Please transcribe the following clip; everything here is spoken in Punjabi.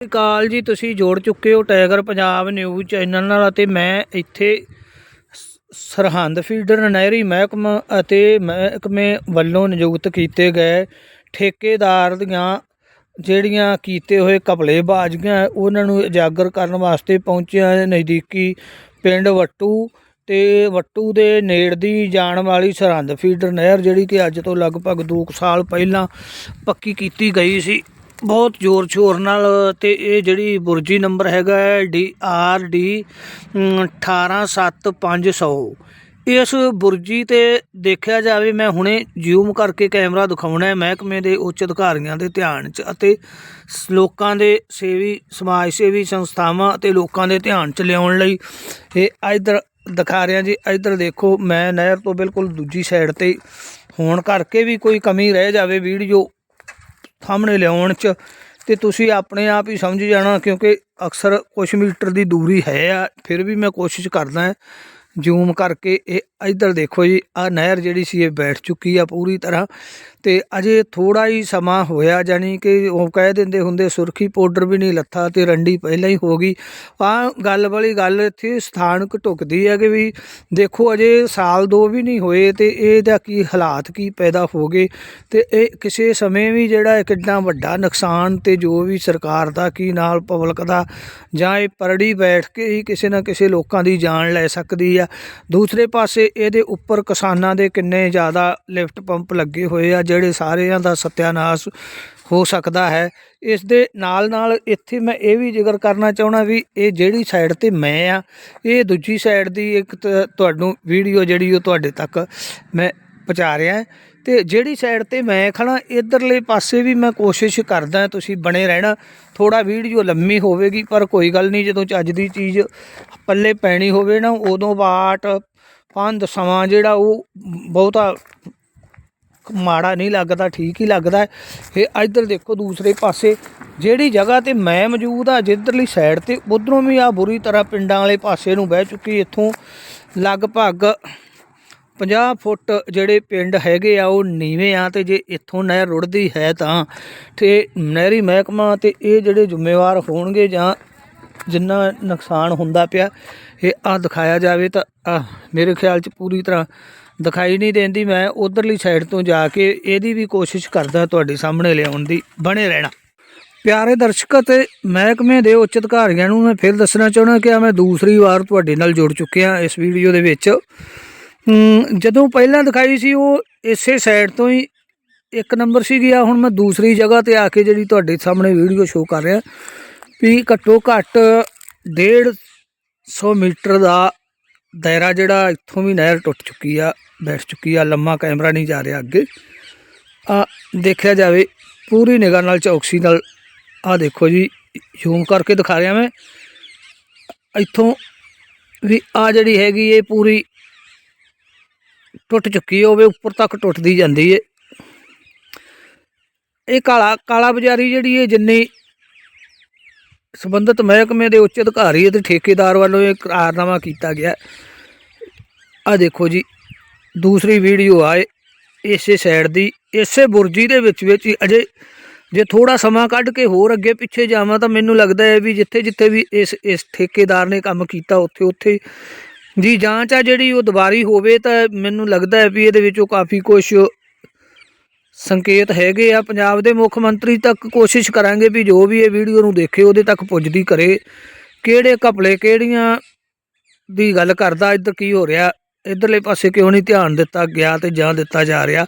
ਸਤਿ ਸ਼੍ਰੀ ਅਕਾਲ ਜੀ, ਤੁਸੀਂ ਜੋੜ ਚੁੱਕੇ ਹੋ ਟਾਈਗਰ ਪੰਜਾਬ ਨਿਊਜ਼ ਚੈਨਲ ਨਾਲ ਅਤੇ ਮੈਂ ਇੱਥੇ ਸ- ਸਰਹੰਦ ਫੀਡਰ ਨਹਿਰੀ ਮਹਿਕਮਾ ਅਤੇ ਮਹਿਕਮੇ ਵੱਲੋਂ ਨਿਯੁਕਤ ਕੀਤੇ ਗਏ ਠੇਕੇਦਾਰ ਦੀਆਂ ਜਿਹੜੀਆਂ ਕੀਤੇ ਹੋਏ ਕਪਲੇਬਾਜ਼ੀਆਂ ਉਹਨਾਂ ਨੂੰ ਉਜਾਗਰ ਕਰਨ ਵਾਸਤੇ ਪਹੁੰਚਿਆ ਨਜ਼ਦੀਕੀ ਪਿੰਡ ਵੱਟੂ ਤੇ ਵੱਟੂ ਦੇ ਨੇੜ ਦੀ ਜਾਣ ਵਾਲੀ ਸਰਹੰਦ ਫੀਡਰ ਨਹਿਰ ਜਿਹੜੀ ਕਿ ਅੱਜ ਤੋਂ ਲਗਭਗ 2 ਸਾਲ ਪਹਿਲਾਂ ਪੱਕੀ ਕੀਤੀ ਗਈ ਸੀ। ਬਹੁਤ ਜ਼ੋਰ ਸ਼ੋਰ ਨਾਲ ਤੇ ਇਹ ਜਿਹੜੀ ਬੁਰਜੀ ਨੰਬਰ ਹੈਗਾ ਹੈ, ਡੀ ਆਰ ਡੀ 18750 ਇਸ ਬੁਰਜੀ ਤੇ ਦੇਖਿਆ ਜਾਵੇ, ਮੈਂ ਹੁਣੇ ਜ਼ੂਮ ਕਰਕੇ ਕੈਮਰਾ ਦਿਖਾਉਣਾ ਹੈ, ਮਹਿਕਮੇ ਦੇ ਉੱਚ ਅਧਿਕਾਰੀਆਂ ਦੇ ਧਿਆਨ 'ਚ ਅਤੇ ਲੋਕਾਂ ਦੇ ਸੇਵੀ, ਸਮਾਜ ਸੇਵੀ ਸੰਸਥਾਵਾਂ ਅਤੇ ਲੋਕਾਂ ਦੇ ਧਿਆਨ 'ਚ ਲਿਆਉਣ ਲਈ ਇਹ ਇਧਰ ਦਿਖਾ ਰਿਹਾ ਜੀ। ਇਧਰ ਦੇਖੋ, ਮੈਂ ਨਹਿਰ ਤੋਂ ਬਿਲਕੁਲ ਦੂਜੀ ਸਾਈਡ ਤੇ ਹੋਣ ਕਰਕੇ ਵੀ ਕੋਈ ਕਮੀ ਰਹਿ ਜਾਵੇ ਵੀਡੀਓ ਸਾਹਮਣੇ ਲਿਆਉਣ ਚ, ਤੇ ਤੁਸੀਂ ਆਪਣੇ ਆਪ ਹੀ ਸਮਝ ਜਾਣਾ ਕਿਉਂਕਿ ਅਕਸਰ ਕੁਛ ਮੀਟਰ ਦੀ ਦੂਰੀ ਹੈ ਆ, ਫਿਰ ਵੀ ਮੈਂ ਕੋਸ਼ਿਸ਼ ਕਰਦਾ ਜ਼ੂਮ ਕਰਕੇ ਇਹ ਇੱਧਰ ਦੇਖੋ ਜੀ ਆ ਨਹਿਰ ਜਿਹੜੀ ਸੀ ਇਹ ਬੈਠ ਚੁੱਕੀ ਆ ਪੂਰੀ ਤਰ੍ਹਾਂ ਤੇ ਅਜੇ ਥੋੜਾ ਹੀ ਸਮਾਂ ਹੋਇਆ ਜਾਨੀ ਕਿ ਉਹ ਕਹਿ ਦਿੰਦੇ ਹੁੰਦੇ ਸੁਰਖੀ ਪਾਊਡਰ ਵੀ ਨਹੀਂ ਲੱਥਾ ਤੇ ਰੰਡੀ ਪਹਿਲਾਂ ਹੀ ਹੋ ਗਈ। ਆ ਗੱਲ ਵਾਲੀ ਗੱਲ ਇੱਥੇ ਸਥਾਨਕ ਢੁਕਦੀ ਹੈ ਕਿ ਵੀ ਦੇਖੋ ਅਜੇ ਸਾਲ ਦੋ ਵੀ ਨਹੀਂ ਹੋਏ ਤੇ ਇਹਦਾ ਕੀ ਹਾਲਾਤ ਕੀ ਪੈਦਾ ਹੋ ਗਏ ਤੇ ਇਹ ਕਿਸੇ ਸਮੇਂ ਵੀ ਜਿਹੜਾ ਇਹ ਕਿੰਨਾ ਵੱਡਾ ਨੁਕਸਾਨ ਤੇ ਜੋ ਵੀ ਸਰਕਾਰ ਦਾ ਕੀ ਨਾਲ ਪਬਲਿਕ ਦਾ ਜਾਂ ਇਹ ਪਰੜੀ ਬੈਠ ਕੇ ਹੀ ਕਿਸੇ ਨਾ ਕਿਸੇ ਲੋਕਾਂ ਦੀ ਜਾਨ ਲੈ ਸਕਦੀ ਆ। ਦੂਸਰੇ ਪਾਸੇ ਇਹਦੇ ਉੱਪਰ ਕਿਸਾਨਾਂ ਦੇ ਕਿੰਨੇ ਜ਼ਿਆਦਾ ਲਿਫਟ ਪੰਪ ਲੱਗੇ ਹੋਏ ਆ, ਜਿਹੜੇ ਸਾਰਿਆਂ ਦਾ ਸਤਿਆਨਾਸ਼ ਹੋ ਸਕਦਾ ਹੈ। ਇਸ ਦੇ ਨਾਲ ਨਾਲ ਇੱਥੇ ਮੈਂ ਇਹ ਵੀ ਜ਼ਿਕਰ ਕਰਨਾ ਚਾਹਣਾ ਵੀ ਇਹ ਜਿਹੜੀ ਸਾਈਡ ਤੇ ਮੈਂ ਆ, ਇਹ ਦੂਜੀ ਸਾਈਡ ਦੀ ਇੱਕ ਤੁਹਾਨੂੰ ਵੀਡੀਓ ਜਿਹੜੀ ਉਹ ਤੁਹਾਡੇ ਤੱਕ ਮੈਂ ਪਹੁੰਚਾ ਰਿਹਾ। ਤੇ ਜਿਹੜੀ ਸਾਈਡ ਤੇ ਮੈਂ ਖੜਾ ਇਧਰਲੇ ਪਾਸੇ ਵੀ ਮੈਂ ਕੋਸ਼ਿਸ਼ ਕਰਦਾ ਤੁਸੀਂ ਬਣੇ ਰਹਿਣਾ। ਥੋੜਾ ਵੀਡੀਓ ਲੰਮੀ ਹੋਵੇਗੀ, ਪਰ ਕੋਈ ਗੱਲ ਨਹੀਂ, ਜਦੋਂ ਚੱਜ ਦੀ ਚੀਜ਼ ਪੱਲੇ ਪੈਣੀ ਹੋਵੇ ਨਾ, ਉਦੋਂ ਬਾਟ ਪੰਦ ਸਮਾਂ ਜਿਹੜਾ ਉਹ ਬਹੁਤਾ ਮਾੜਾ ਨਹੀਂ ਲੱਗਦਾ, ਠੀਕ ਹੀ ਲੱਗਦਾ। ਇਹ ਇੱਧਰ ਦੇਖੋ, ਦੂਸਰੇ ਪਾਸੇ ਜਿਹੜੀ ਜਗ੍ਹਾ ਤੇ ਮੈਂ ਮੌਜੂਦ ਆ ਜਿੱਧਰਲੀ ਸਾਈਡ ਤੇ, ਉਧਰੋਂ ਵੀ ਆ ਬੁਰੀ ਤਰ੍ਹਾਂ ਪਿੰਡਾਂ ਵਾਲੇ ਪਾਸੇ ਨੂੰ ਬਹਿ ਚੁੱਕੀ, ਇੱਥੋਂ ਲਗਭਗ 50 ਫੁੱਟ ਜਿਹੜੇ ਪਿੰਡ ਹੈਗੇ ਆ, ਉਹ ਨੀਵੇਂ ਆ ਤੇ ਜੇ ਇੱਥੋਂ ਨਹਿਰ ਰੁੜਦੀ ਹੈ ਤਾਂ ਤੇ ਨਹਿਰੀ ਮਹਿਕਮਾ ਤੇ ਇਹ ਜਿਹੜੇ ਜ਼ਿੰਮੇਵਾਰ ਹੋਣਗੇ ਜਾਂ ਜਿੰਨਾ ਨੁਕਸਾਨ ਹੁੰਦਾ ਪਿਆ, ਇਹ ਆ ਦਿਖਾਇਆ ਜਾਵੇ ਤਾਂ ਆਹ ਮੇਰੇ ਖਿਆਲ 'ਚ ਪੂਰੀ ਤਰ੍ਹਾਂ ਦਿਖਾਈ ਨਹੀਂ ਦਿੰਦੀ। ਮੈਂ ਉਧਰਲੀ ਸਾਈਡ ਤੋਂ ਜਾ ਕੇ ਇਹਦੀ ਵੀ ਕੋਸ਼ਿਸ਼ ਕਰਦਾ ਤੁਹਾਡੇ ਸਾਹਮਣੇ ਲਿਆਉਣ ਦੀ, ਬਣੇ ਰਹਿਣਾ। ਪਿਆਰੇ ਦਰਸ਼ਕ ਅਤੇ ਮਹਿਕਮੇ ਦੇ ਉੱਚ ਅਧਿਕਾਰੀਆਂ ਨੂੰ ਮੈਂ ਫਿਰ ਦੱਸਣਾ ਚਾਹੁੰਦਾ ਕਿ ਆ ਮੈਂ ਦੂਸਰੀ ਵਾਰ ਤੁਹਾਡੇ ਨਾਲ ਜੁੜ ਚੁੱਕਿਆ ਇਸ ਵੀਡੀਓ ਦੇ ਵਿੱਚ। ਜਦੋਂ ਪਹਿਲਾਂ ਦਿਖਾਈ ਸੀ, ਉਹ ਇਸੇ ਸਾਈਡ ਤੋਂ ਹੀ ਇੱਕ ਨੰਬਰ ਸੀਗੀ। ਆ ਹੁਣ ਮੈਂ ਦੂਸਰੀ ਜਗ੍ਹਾ ਤੇ ਆ ਕੇ ਜਿਹੜੀ ਤੁਹਾਡੇ ਸਾਹਮਣੇ ਵੀਡੀਓ ਸ਼ੋਅ ਕਰ ਰਿਹਾ, ਵੀ ਘੱਟੋ ਘੱਟ 150 ਮੀਟਰ ਦਾ ਦਾਇਰਾ ਜਿਹੜਾ ਇੱਥੋਂ ਵੀ ਨਹਿਰ ਟੁੱਟ ਚੁੱਕੀ ਆ, ਬੈਠ ਚੁੱਕੀ ਆ, ਲੰਮਾ ਕੈਮਰਾ ਨਹੀਂ ਜਾ ਰਿਹਾ ਅੱਗੇ। ਆ ਦੇਖਿਆ ਜਾਵੇ, ਪੂਰੀ ਨਿਗਾਹ ਨਾਲ, ਚੌਕਸੀ ਨਾਲ, ਆ ਦੇਖੋ ਜੀ ਜ਼ੂਮ ਕਰਕੇ ਦਿਖਾ ਰਿਹਾ ਮੈਂ। ਇੱਥੋਂ ਵੀ ਆ ਜਿਹੜੀ ਹੈਗੀ, ਇਹ ਪੂਰੀ ਟੁੱਟ ਚੁੱਕੀ ਹੋਵੇ ਉੱਪਰ ਤੱਕ ਟੁੱਟਦੀ ਜਾਂਦੀ ਏ। ਇਹ ਕਾਲਾ ਕਾਲਾ ਬਾਜ਼ਾਰੀ ਜਿਹੜੀ ਹੈ ਜਿੰਨੀ ਸੰਬੰਧਿਤ ਮਹਿਕਮੇ ਦੇ ਉੱਚ ਅਧਿਕਾਰੀ ਅਤੇ ਠੇਕੇਦਾਰ ਵੱਲੋਂ ਇਹ ਕਰਾਰਨਾਮਾ ਕੀਤਾ ਗਿਆ। ਆ ਦੇਖੋ ਜੀ, ਦੂਸਰੀ ਵੀਡੀਓ ਆਏ ਇਸੇ ਸਾਈਡ ਦੀ, ਇਸੇ ਬੁਰਜੀ ਦੇ ਵਿੱਚ ਵਿੱਚ ਅਜੇ ਜੇ ਥੋੜਾ ਸਮਾਂ ਕੱਢ ਕੇ ਹੋਰ ਅੱਗੇ ਪਿੱਛੇ ਜਾਵਾਂ ਤਾਂ ਮੈਨੂੰ ਲੱਗਦਾ ਹੈ ਵੀ ਜਿੱਥੇ ਜਿੱਥੇ ਵੀ ਇਸ ਇਸ ਠੇਕੇਦਾਰ ਨੇ ਕੰਮ ਕੀਤਾ ਉੱਥੇ ਉੱਥੇ ਜੀ, ਜਾਂਚ ਆ ਜਿਹੜੀ ਉਹ ਦੁਬਾਰੀ ਹੋਵੇ ਤਾਂ ਮੈਨੂੰ ਲੱਗਦਾ ਹੈ ਵੀ ਇਹਦੇ ਵਿੱਚੋਂ ਕਾਫੀ ਕੁਝ ਸੰਕੇਤ ਹੈਗੇ ਆ। ਪੰਜਾਬ ਦੇ ਮੁੱਖ ਮੰਤਰੀ ਤੱਕ ਕੋਸ਼ਿਸ਼ ਕਰਾਂਗੇ ਵੀ ਜੋ ਵੀ ਇਹ ਵੀਡੀਓ ਨੂੰ ਦੇਖੇ, ਉਹਦੇ ਤੱਕ ਪੁੱਜਦੀ ਕਰੇ। ਕਿਹੜੇ ਘਪਲੇ ਕਿਹੜੀਆਂ ਦੀ ਗੱਲ ਕਰਦਾ, ਇੱਧਰ ਕੀ ਹੋ ਰਿਹਾ, ਇਧਰਲੇ ਪਾਸੇ ਕਿਉਂ ਨਹੀਂ ਧਿਆਨ ਦਿੱਤਾ ਗਿਆ ਤੇ ਜਾਂ ਦਿੱਤਾ ਜਾ ਰਿਹਾ?